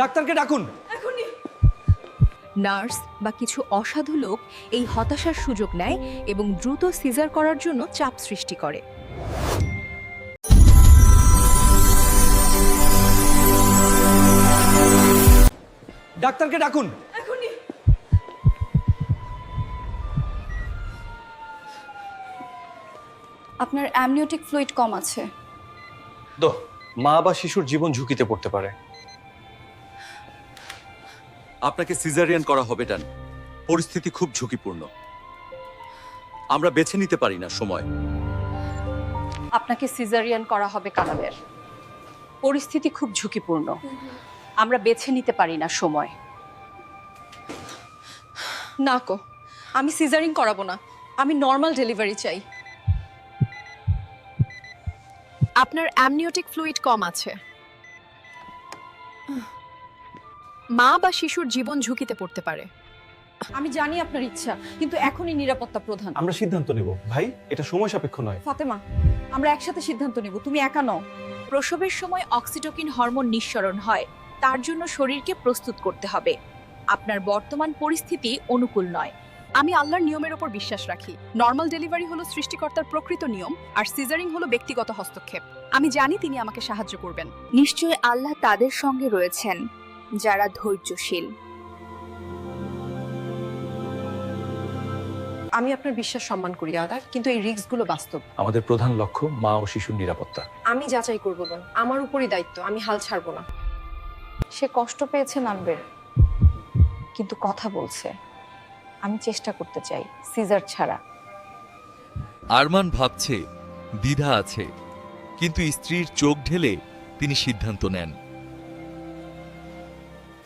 ডাক্তারকে ডাকুন। নার্স বা কিছু অসাধু লোক এই হতাশার সুযোগ নেয় এবং দ্রুত সিজার করার জন্য চাপ সৃষ্টি করে। ডাক্তারকে ডাকুন। আপনার অ্যামনিওটিক ফ্লুইড কম আছে। তো মা বা শিশুর জীবন ঝুঁকিতে পড়তে পারে। আপনাকে সিজারিয়ান করা হবে ডান পরিস্থিতি খুব ঝুঁকিপূর্ণ। আমরা বেছে নিতে পারি না সময়। আপনাকে সিজারিয়ান করা হবে কানাবের পরিস্থিতি খুব ঝুঁকিপূর্ণ। আমরা বেছে নিতে পারি না সময়। না কো আমি সিজারিং করাবো না। আমি নর্মাল ডেলিভারি চাই। আপনার অ্যামনিওটিক ফ্লুইড কম আছে। মা বা শিশুর জীবন ঝুঁকিতে পড়তে পারে। আমি জানি আপনার ইচ্ছা কিন্তু এখনই নিরাপত্তা প্রধান। আমরা সিদ্ধান্ত নেব ভাই এটা সময় সাপেক্ষ নয়। ফাতেমা আমরা একসাথে সিদ্ধান্ত নেব তুমি একা নও। প্রসবের সময় অক্সিটোকিন হরমোন নিঃসরণ হয় তার জন্য শরীরকে প্রস্তুত করতে হবে। আপনার বর্তমান পরিস্থিতি অনুকূল নয়। আমি আল্লাহর নিয়মের উপর বিশ্বাস রাখি। নর্মাল ডেলিভারি হলো সৃষ্টিকর্তার প্রকৃত নিয়ম আর সিজারিং হলো ব্যক্তিগত হস্তক্ষেপ। আমি জানি তিনি আমাকে সাহায্য করবেন। নিশ্চয় আল্লাহ তাদের সঙ্গে রয়েছেন। যারা ধৈর্যশীল। আমি আপনার বিশ্বাস সম্মান করি আদার কিন্তু এই রিস্কগুলো বাস্তব। আমাদের প্রধান লক্ষ্য মা ও শিশুর নিরাপত্তা। আমি যাচাই করব বোন। আমার উপরই দায়িত্ব আমি হাল ছাড়বো না। সে কষ্ট পেয়েছে নানবের কিন্তু কথা বলছে। আমি চেষ্টা করতে চাই সিজার ছাড়া। আরমান ভাবছে দ্বিধা আছে কিন্তু স্ত্রীর চোখ ঢেলে তিনি সিদ্ধান্ত নেন।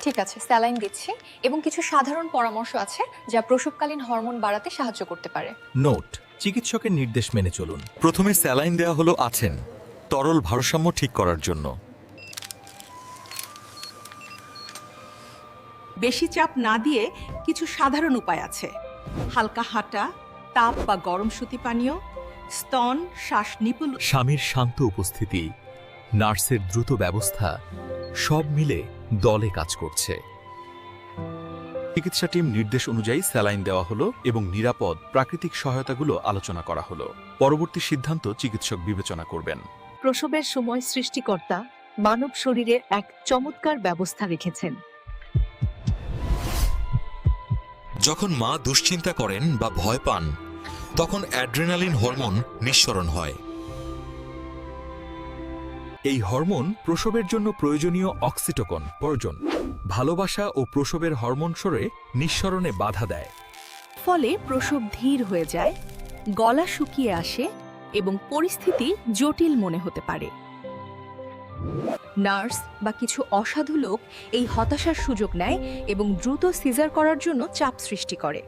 ঠিক আছে স্যালাইন দিচ্ছি এবং কিছু সাধারণ পরামর্শ আছে যা প্রসবকালীন হরমোন বাড়াতে সাহায্য করতে পারে। নোট চিকিৎসকের নির্দেশ মেনে চলুন। প্রথমে স্যালাইন দেওয়া হলো আছেন তরল ভারসাম্য ঠিক করার জন্য। বেশি চাপ না দিয়ে কিছু সাধারণ উপায় আছে। হালকা হাঁটা তাপ বা গরম সুতি পানীয় স্তন শ্বাস নিপুল স্বামীর শান্ত উপস্থিতি নার্সের দ্রুত ব্যবস্থা সব মিলে দলে কাজ করছে। চিকিৎসা টিম নির্দেশ অনুযায়ী স্যালাইন দেওয়া হলো এবং নিরাপদ প্রাকৃতিক সহায়তাগুলো আলোচনা করা হলো। পরবর্তী সিদ্ধান্ত চিকিৎসক বিবেচনা করবেন। প্রসবের সময় সৃষ্টিকর্তা মানব শরীরে এক চমৎকার ব্যবস্থা রেখেছেন। যখন মা দুশ্চিন্তা করেন বা ভয় পান তখন অ্যাড্রেনালিন হরমোন নিঃসরণ হয়। এই হরমোন প্রসবের জন্য প্রয়োজনীয় অক্সিটোকন, বর্জন। ভালোবাসা ও প্রসবের হরমোন সরে নিঃসরণে বাধা দেয়। ফলে প্রসব ধীর হয়ে যায়, গলা শুকিয়ে আসে এবং পরিস্থিতি জটিল মনে হতে পারে। নার্স বা কিছু অসাধু লোক এই হতাশার সুযোগ নেয় এবং দ্রুত সিজার করার জন্য চাপ সৃষ্টি করে।